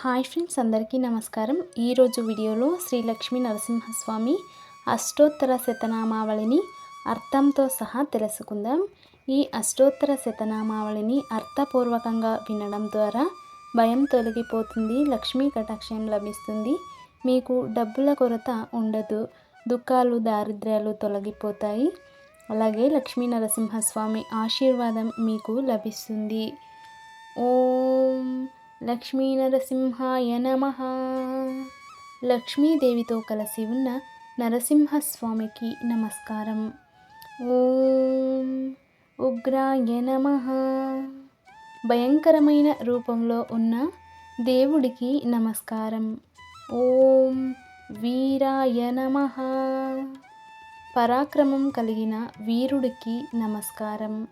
Hi friends అందరికీ నమస్కారం. ఈరోజు వీడియోలో శ్రీ లక్ష్మీ నరసింహస్వామి అష్టోత్తర శతనామావళిని అర్థంతో సహా తెలుసుకుందాం. ఈ అష్టోత్తర శతనామావళిని అర్థపూర్వకంగా వినడం ద్వారా భయం తొలగిపోతుంది లక్ష్మీ కటాక్షయం లభిస్తుంది. మీకు డబ్బుల కొరత ఉండదు దుఃఖాలు దారిద్ర్యాలు తొలగిపోతాయి. అలాగే లక్ష్మీ నరసింహస్వామి ఆశీర్వాదం మీకు లభిస్తుంది. ఓం లక్ష్మీనరసింహాయ నమ. లక్ష్మీదేవితో కలిసి ఉన్న నరసింహస్వామికి నమస్కారం. ఓం ఉగ్రాయ నమ. భయంకరమైన రూపంలో ఉన్న దేవుడికి నమస్కారం. ఓం వీరాయ నమ. పరాక్రమం కలిగిన వీరుడికి నమస్కారం.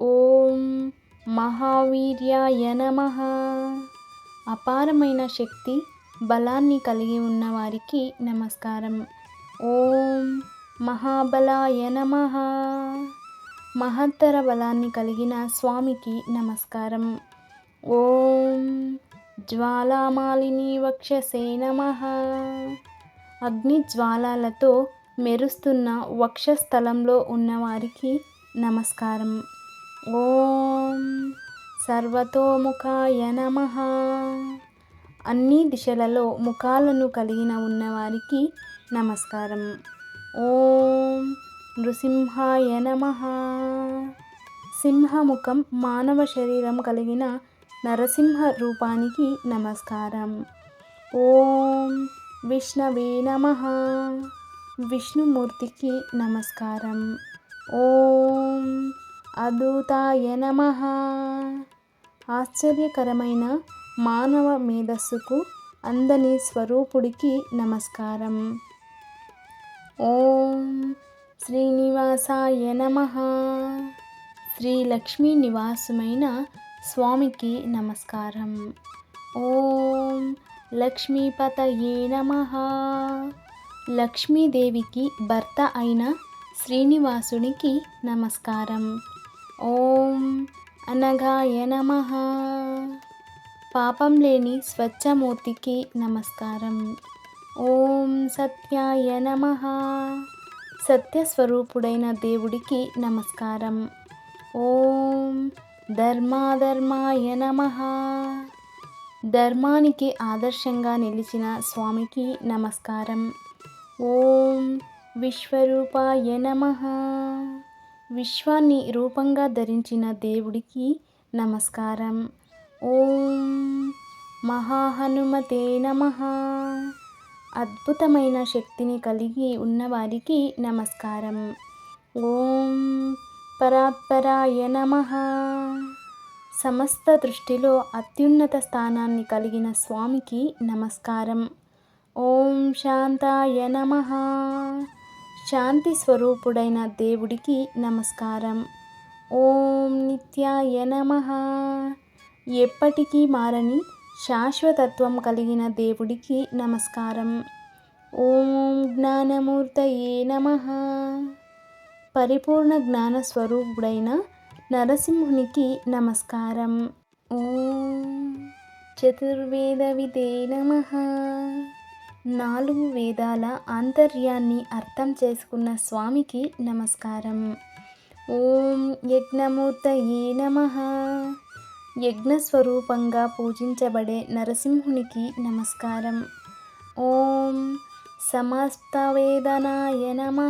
ఓం మహావీర్యాయ నమ అపారమైన శక్తి బలాన్ని కలిగి ఉన్న వారికి నమస్కారం. ఓం మహాబలాయ నమ. మహత్తర బలాన్ని కలిగిన స్వామికి నమస్కారం. ఓం జ్వాలామాలిని వక్షసే నమ. అగ్ని జ్వాలాలతో మెరుస్తున్న వక్షస్థలంలో ఉన్నవారికి నమస్కారం. ఓం సర్వతోముఖాయ నమ. అన్ని దిశలలో ముఖాలను కలిగిన ఉన్నవారికి నమస్కారం. ఓం నృసింహాయ నమ. సింహముఖం మానవ శరీరం కలిగిన నరసింహ రూపానికి నమస్కారం. ఓం విష్ణవే నమ. విష్ణుమూర్తికి నమస్కారం. ఓం అదూతాయ నమ. ఆశ్చర్యకరమైన మానవ మేధస్సుకు అందని స్వరూపుడికి నమస్కారం. ఓం శ్రీనివాసాయ నమ. శ్రీ లక్ష్మీ నివాసమైన స్వామికి నమస్కారం. ఓం లక్ష్మీపతయే నమ. లక్ష్మీదేవికి భర్త అయిన శ్రీనివాసునికి నమస్కారం. ఓం అనఘాయ నమ. పాపం లేని స్వచ్ఛమూర్తికి నమస్కారం. ఓం సత్యాయ నమ. సత్యస్వరూపుడైన దేవుడికి నమస్కారం. ఓం ధర్మాధర్మాయ నమ. ధర్మానికి ఆదర్శంగా నిలిచిన స్వామికి నమస్కారం. ఓం విశ్వరూపాయ నమ. విశ్వాన్ని రూపంగా ధరించిన దేవుడికి నమస్కారం. ఓం మహాహనుమతే నమ. అద్భుతమైన శక్తిని కలిగి ఉన్నవారికి నమస్కారం. ఓం పరాత్పరాయ నమ. సమస్త దృష్టిలో అత్యున్నత స్థానాన్ని కలిగిన స్వామికి నమస్కారం. ఓం శాంతాయ నమ. శాంతి స్వరూపుడైన దేవుడికి నమస్కారం. ఓం నిత్యాయ నమ. ఎప్పటికీ మారని శాశ్వతత్వం కలిగిన దేవుడికి నమస్కారం. ఓం జ్ఞానమూర్తయే నమ. పరిపూర్ణ జ్ఞాన స్వరూపుడైన నరసింహునికి నమస్కారం. ఓం చతుర్వేద విదే నమ. నాలుగు వేదాల ఆంతర్యాన్ని అర్థం చేసుకున్న స్వామికి నమస్కారం. ఓం యజ్ఞమూర్తయే నమ. యజ్ఞస్వరూపంగా పూజించబడే నరసింహునికి నమస్కారం. ఓం సమస్త వేదనాయ నమ.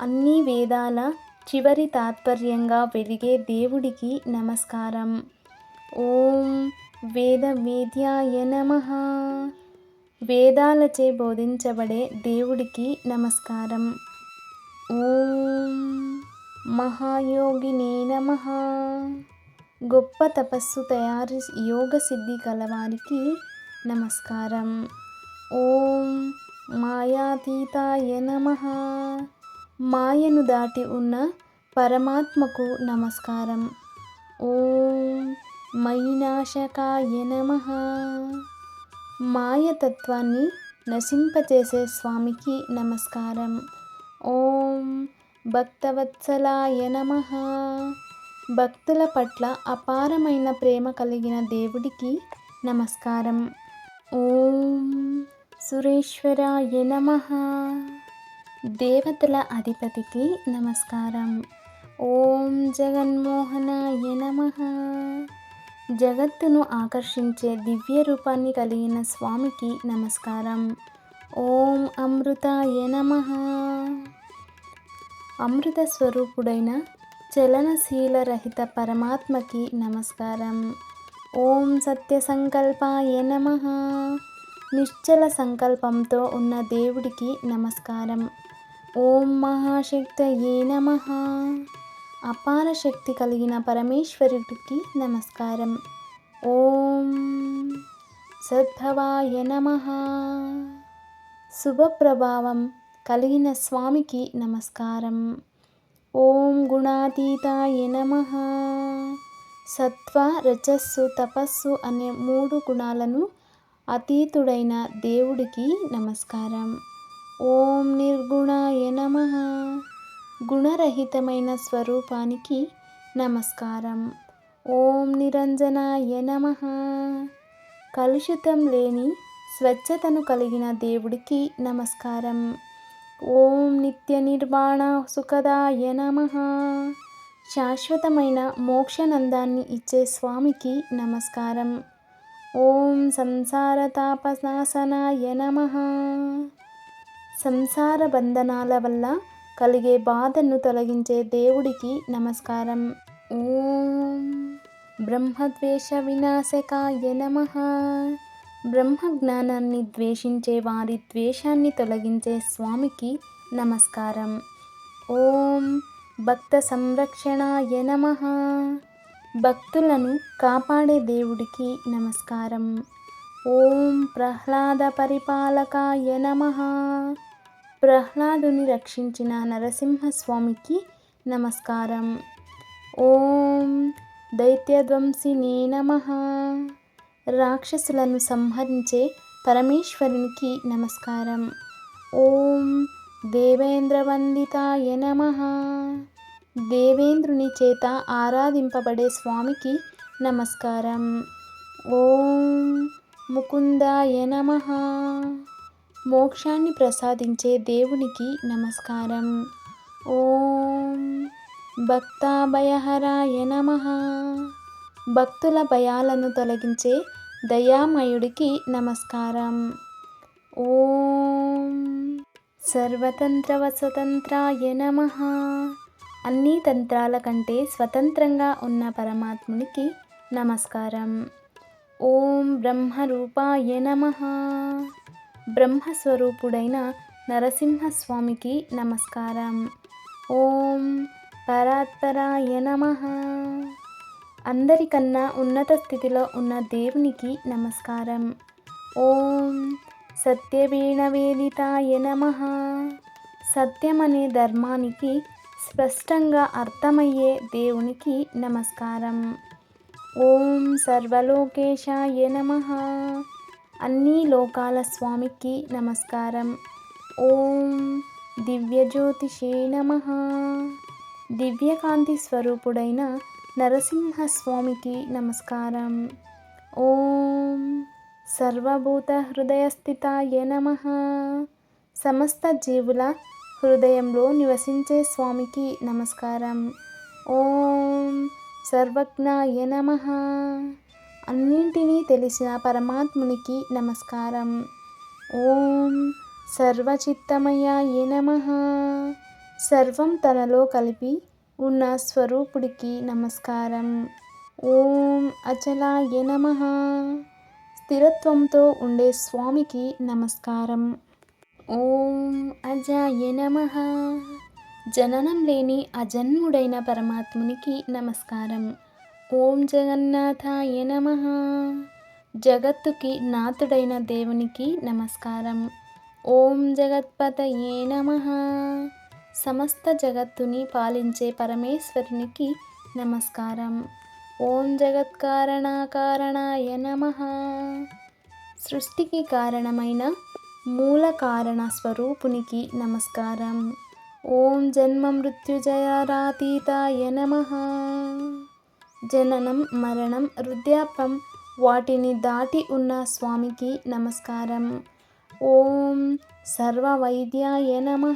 అన్ని వేదాల చివరి తాత్పర్యంగా వెలిగే దేవుడికి నమస్కారం. ఓం వేద వేద్యాయ నమ. వేదాలచే బోధించబడే దేవుడికి నమస్కారం. ఓం మహాయోగినే నమ. గొప్ప తపస్సు తయారు యోగ సిద్ధి కలవారికి నమస్కారం. ఓం మాయాతీతాయ నమ. మాయను దాటి ఉన్న పరమాత్మకు నమస్కారం. ఓం మైనాశకాయ నమ. మాయతత్వాన్ని నశింపచేసే స్వామికి నమస్కారం. ఓం భక్తవత్సలాయ నమ. భక్తుల పట్ల అపారమైన ప్రేమ కలిగిన దేవుడికి నమస్కారం. ఓం సురేశ్వరాయ నమ. దేవతల అధిపతికి నమస్కారం. ఓం జగన్మోహనాయ నమ. జగత్తును ఆకర్షించే దివ్య రూపాన్ని కలిగిన స్వామికి నమస్కారం. ఓం అమృతాయ నమ. అమృత స్వరూపుడైన చలనశీల రహిత పరమాత్మకి నమస్కారం. ఓం సత్య సంకల్పాయ నమ. నిశ్చల సంకల్పంతో ఉన్న దేవుడికి నమస్కారం. ఓం మహాశక్తయే నమ. అపార శక్తి కలిగిన పరమేశ్వరుడికి నమస్కారం. ఓం సద్భవాయ నమ. శుభప్రభావం కలిగిన స్వామికి నమస్కారం. ఓం గుణాతీతాయ నమ. సత్వ రజస్సు తపస్సు అనే మూడు గుణాలను అతీతుడైన దేవుడికి నమస్కారం. ఓం నిర్గుణాయ నమ. గుణరహితమైన స్వరూపానికి నమస్కారం. ఓం నిరంజనాయ నమ. కలుషితం లేని స్వచ్ఛతను కలిగిన దేవుడికి నమస్కారం. ఓం నిత్య నిర్వాణ సుఖదాయ నమ. శాశ్వతమైన మోక్షనందాన్ని ఇచ్చే స్వామికి నమస్కారం. ఓం సంసార తాపనాశనాయ నమ. సంసార బంధనాల వల్ల కలిగే బాధను తొలగించే దేవుడికి నమస్కారం. ఓం బ్రహ్మద్వేష వినాశకాయ నమ. బ్రహ్మ జ్ఞానాన్ని ద్వేషించే వారి ద్వేషాన్ని తొలగించే స్వామికి నమస్కారం. ఓం భక్త సంరక్షణాయ నమ. భక్తులను కాపాడే దేవుడికి నమస్కారం. ఓం ప్రహ్లాద పరిపాలకాయ నమ. ప్రహ్లాదుని రక్షించిన నరసింహస్వామికి నమస్కారం. ఓం దైత్యధ్వంసినే నమ. రాక్షసులను సంహరించే పరమేశ్వరునికి నమస్కారం. ఓం దేవేంద్రవందితాయ నమ. దేవేంద్రుని చేత ఆరాధింపబడే స్వామికి నమస్కారం. ఓం ముకుందాయ నమ. మోక్షాన్ని ప్రసాదించే దేవునికి నమస్కారం. ఓం భక్తాభయహరాయ నమ. భక్తుల భయాలను తొలగించే దయామయుడికి నమస్కారం. ఓం సర్వతంత్ర వసతంత్రాయ నమ. అన్ని తంత్రాల కంటే స్వతంత్రంగా ఉన్న పరమాత్మునికి నమస్కారం. ఓం బ్రహ్మరూపాయ నమ. బ్రహ్మస్వరూపుడైన నరసింహస్వామికి నమస్కారం. ఓం పరాత్పరాయ నమ. అందరికన్నా ఉన్నత స్థితిలో ఉన్న దేవునికి నమస్కారం. ఓం సత్యవీణవేదితాయ నమ. సత్యం అనే ధర్మానికి స్పష్టంగా అర్థమయ్యే దేవునికి నమస్కారం. ఓం సర్వలోకేశాయ నమ. అన్ని లోకాల స్వామికి నమస్కారం. ఓం దివ్యజ్యోతిషే నమ. దివ్యకాంతి స్వరూపుడైన నరసింహస్వామికి నమస్కారం. ఓం సర్వభూత హృదయస్థితాయ నమ. సమస్త జీవుల హృదయంలో నివసించే స్వామికి నమస్కారం. ఓం సర్వజ్ఞాయ నమ. అన్నింటినీ తెలిసిన పరమాత్మునికి నమస్కారం. ఓం సర్వచిత్తమయాయ నమ. సర్వం తనలో కలిపి ఉన్న స్వరూపుడికి నమస్కారం. ఓం అచలాయ నమ. స్థిరత్వంతో ఉండే స్వామికి నమస్కారం. ఓం అజాయ నమ. జననం లేని అజన్ముడైన పరమాత్మునికి నమస్కారం. ఓం జగన్నాథాయ నమ. జగత్తుకి నాథుడైన దేవునికి నమస్కారం. ఓం జగత్పతయే నమ. సమస్త జగత్తుని పాలించే పరమేశ్వరునికి నమస్కారం. ఓం జగత్కారణాకారణాయ నమ. సృష్టికి కారణమైన మూల కారణ స్వరూపునికి నమస్కారం. ఓం జన్మ మృత్యుజయారాతీతాయ నమ. జననం మరణం వృద్ధాపం వాటిని దాటి ఉన్న స్వామికి నమస్కారం. ఓం సర్వ వైద్యాయ నమ.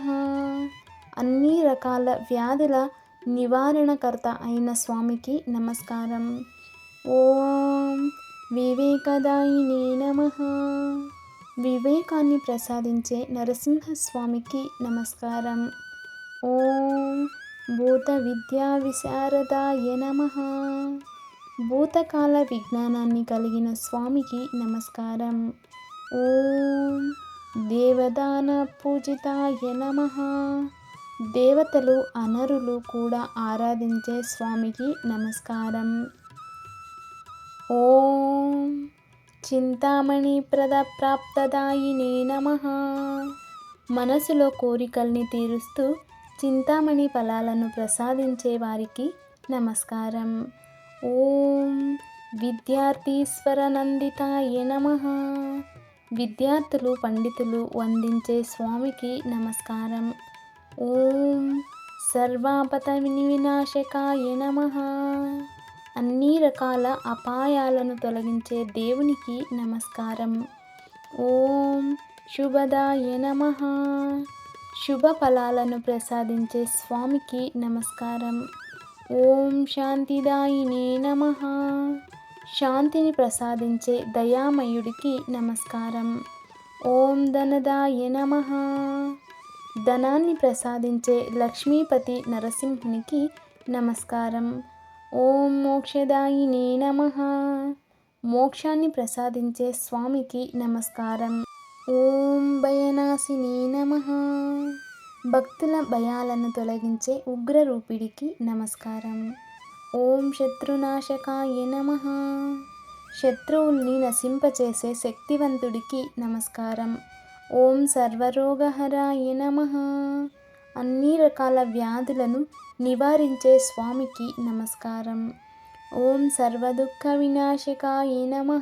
అన్ని రకాల వ్యాధుల నివారణకర్త అయిన స్వామికి నమస్కారం. ఓం వివేకదాయిని నమ. వివేకాన్ని ప్రసాదించే నరసింహస్వామికి నమస్కారం. ఓం భూత విద్యా విశారదాయ నమ. భూతకాల విజ్ఞానాన్ని కలిగిన స్వామికి నమస్కారం. ఓం దేవదాన పూజితాయ నమ. దేవతలు అనరులు కూడా ఆరాధించే స్వామికి నమస్కారం. ఓం చింతామణి ప్రద ప్రాప్తదాయినే నమ. మనసులో కోరికల్ని తీరుస్తూ చింతామణి ఫలాలను ప్రసాదించే వారికి నమస్కారం. ఓం విద్యార్థీశ్వరనందితాయ నమ. విద్యార్థులు పండితులు వందించే స్వామికి నమస్కారం. ఓం సర్వాపత వినాశకాయ నమ. అన్ని రకాల అపాయాలను తొలగించే దేవునికి నమస్కారం. ఓం శుభదాయ నమ. శుభ ఫలాలను ప్రసాదించే స్వామికి నమస్కారం. ఓం శాంతిదాయినే నమ. శాంతిని ప్రసాదించే దయామయుడికి నమస్కారం. ఓం ధనదాయ నమ. ధనాన్ని ప్రసాదించే లక్ష్మీపతి నరసింహునికి నమస్కారం. ఓం మోక్షదాయినే నమ. మోక్షాన్ని ప్రసాదించే స్వామికి నమస్కారం. ఓం భయనాశిని నమ. భక్తుల భయాలను తొలగించే ఉగ్రరూపిడికి నమస్కారం. ఓం శత్రునాశకాయ నమ. శత్రువుల్ని నశింపచేసే శక్తివంతుడికి నమస్కారం. ఓం సర్వరోగహరాయ నమ. అన్ని రకాల వ్యాధులను నివారించే స్వామికి నమస్కారం. ఓం సర్వదుఃఖ వినాశకాయ నమ.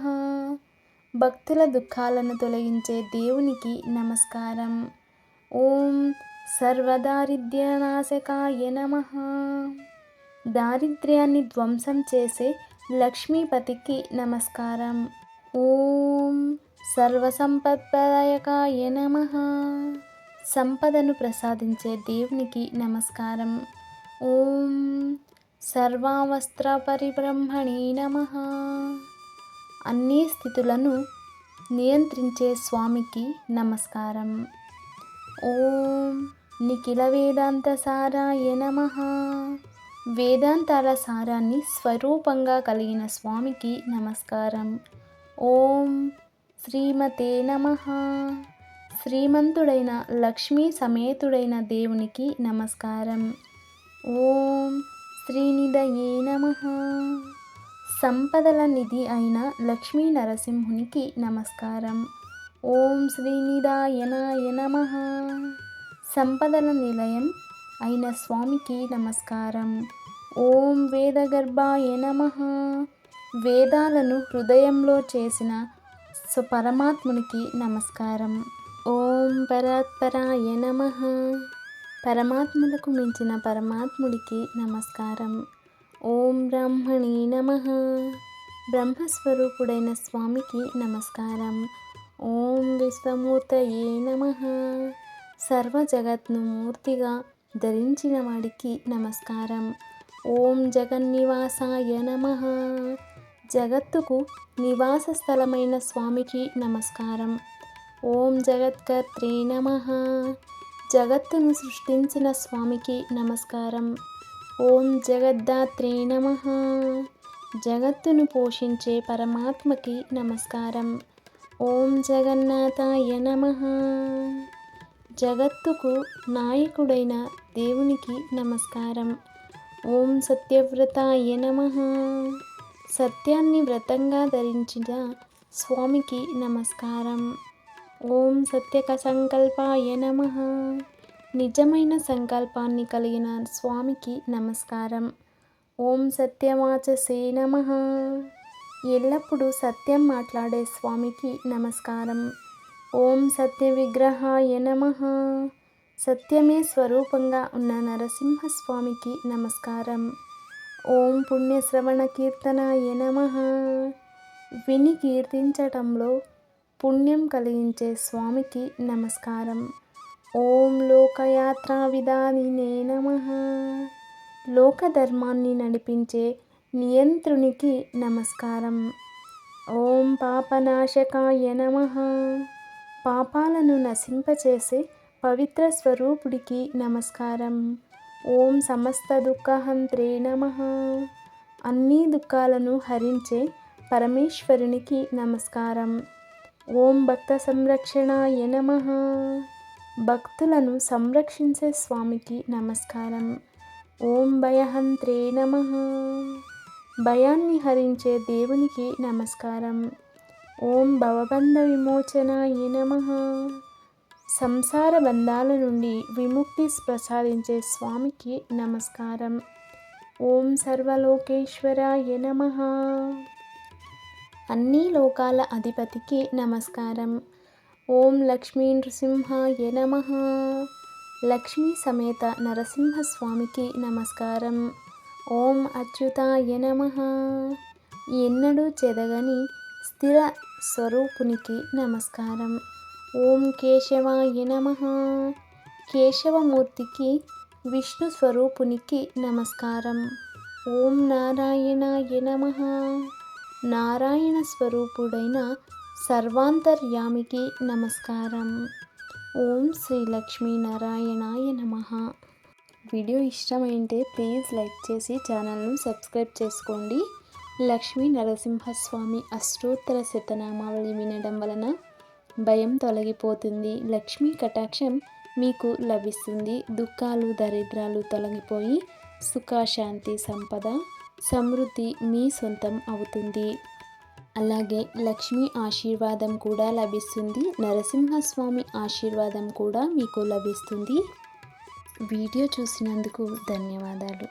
భక్తుల దుఃఖాలను తొలగించే దేవునికి నమస్కారం. ఓం సర్వదారిద్ర్యనాశకాయ నమ. దారిద్ర్యాన్ని ధ్వంసం చేసే లక్ష్మీపతికి నమస్కారం. ఓం సర్వసంపత్ప్రదాయకాయ నమ. సంపదను ప్రసాదించే దేవునికి నమస్కారం. ఓం సర్వావస్త్ర పరిబ్రహ్మణి నమ. అన్ని స్థితులను నియంత్రించే స్వామికి నమస్కారం. ఓం నిఖిల వేదాంత సారాయ నమ. వేదాంతాల సారాన్ని స్వరూపంగా కలిగిన స్వామికి నమస్కారం. ఓం శ్రీమతే నమ. శ్రీమంతుడైన లక్ష్మీ సమేతుడైన దేవునికి నమస్కారం. ఓం శ్రీనిదయే నమ. సంపదల నిధి అయిన లక్ష్మీ నరసింహునికి నమస్కారం. ఓం శ్రీనిదాయనాయ నమ. సంపదల నిలయం అయిన స్వామికి నమస్కారం. ఓం వేదగర్భాయ నమ. వేదాలను హృదయంలో చేసిన పరమాత్మునికి నమస్కారం. ఓం పరాత్పరాయ నమ. పరమాత్ములకు మించిన పరమాత్ముడికి నమస్కారం. ఓం బ్రాహ్మణి నమ. బ్రహ్మస్వరూపుడైన స్వామికి నమస్కారం. ఓం విశ్వమూర్తయే నమ. సర్వ జగత్ను మూర్తిగా ధరించిన వాడికి నమస్కారం. ఓం జగన్నివాసాయ నమ. జగత్తుకు నివాస స్థలమైన స్వామికి నమస్కారం. ఓం జగత్కర్త్రే నమ. జగత్తును సృష్టించిన స్వామికి నమస్కారం. ఓం జగద్దాత్రే నమ. జగత్తును పోషించే పరమాత్మకి నమస్కారం. ఓం జగన్నాథాయ నమ. జగత్తుకు నాయకుడైన దేవునికి నమస్కారం. ఓం సత్యవ్రతాయ నమ. సత్యాన్ని వ్రతంగా ధరించిన స్వామికి నమస్కారం. ఓం సత్యక సంకల్పాయ నమ. నిజమైన సంకల్పాన్ని కలిగిన స్వామికి నమస్కారం. ఓం సత్యవాచసే నమ. ఎల్లప్పుడూ సత్యం మాట్లాడే స్వామికి నమస్కారం. ఓం సత్య విగ్రహాయ నమ. సత్యమే స్వరూపంగా ఉన్న నరసింహస్వామికి నమస్కారం. ఓం పుణ్యశ్రవణ కీర్తనాయ నమ. విని కీర్తించటంలో పుణ్యం కలిగించే స్వామికి నమస్కారం. ఓం లోకయాత్రా విధానినే నమ. లోకధర్మాన్ని నడిపించే నియంత్రునికి నమస్కారం. ఓం పాపనాశకాయ నమ. పాపాలను నశింపచేసే పవిత్ర స్వరూపుడికి నమస్కారం. ఓం సమస్త దుఃఖహంత్రే నమ. అన్ని దుఃఖాలను హరించే పరమేశ్వరునికి నమస్కారం. ఓం భక్త సంరక్షణాయ నమ. భక్తులను సంరక్షించే స్వామికి నమస్కారం. ఓం భయహంత్రే నమ. భయాన్ని హరించే దేవునికి నమస్కారం. ఓం భవబంధ విమోచనాయ నమ. సంసార బంధాల నుండి విముక్తి ప్రసాదించే స్వామికి నమస్కారం. ఓం సర్వలోకేశ్వరాయ నమ. అన్ని లోకాల అధిపతికి నమస్కారం. ఓం లక్ష్మీ నృసింహాయ నమ. లక్ష్మీ సమేత నరసింహస్వామికి నమస్కారం. ఓం అచ్యుతాయ నమ. ఎన్నడూ చెదగని స్థిర స్వరూపునికి నమస్కారం. ఓం కేశవాయ నమ. కేశవమూర్తికి విష్ణు స్వరూపునికి నమస్కారం. ఓం నారాయణాయ నమ. నారాయణ స్వరూపుడైన సర్వాంతర్యామికి నమస్కారం. ఓం శ్రీ లక్ష్మీనారాయణాయ నమ. వీడియో ఇష్టమైంటే ప్లీజ్ లైక్ చేసి ఛానల్ను సబ్స్క్రైబ్ చేసుకోండి. లక్ష్మీ నరసింహస్వామి అష్టోత్తర శతనామావళి వినడం వలన భయం తొలగిపోతుంది. లక్ష్మీ కటాక్షం మీకు లభిస్తుంది. దుఃఖాలు దరిద్రాలు తొలగిపోయి సుఖశాంతి సంపద సమృద్ధి మీ సొంతం అవుతుంది. అలాగే లక్ష్మీ ఆశీర్వాదం కూడా లభిస్తుంది. నరసింహస్వామి ఆశీర్వాదం కూడా మీకు లభిస్తుంది. వీడియో చూసినందుకు ధన్యవాదాలు.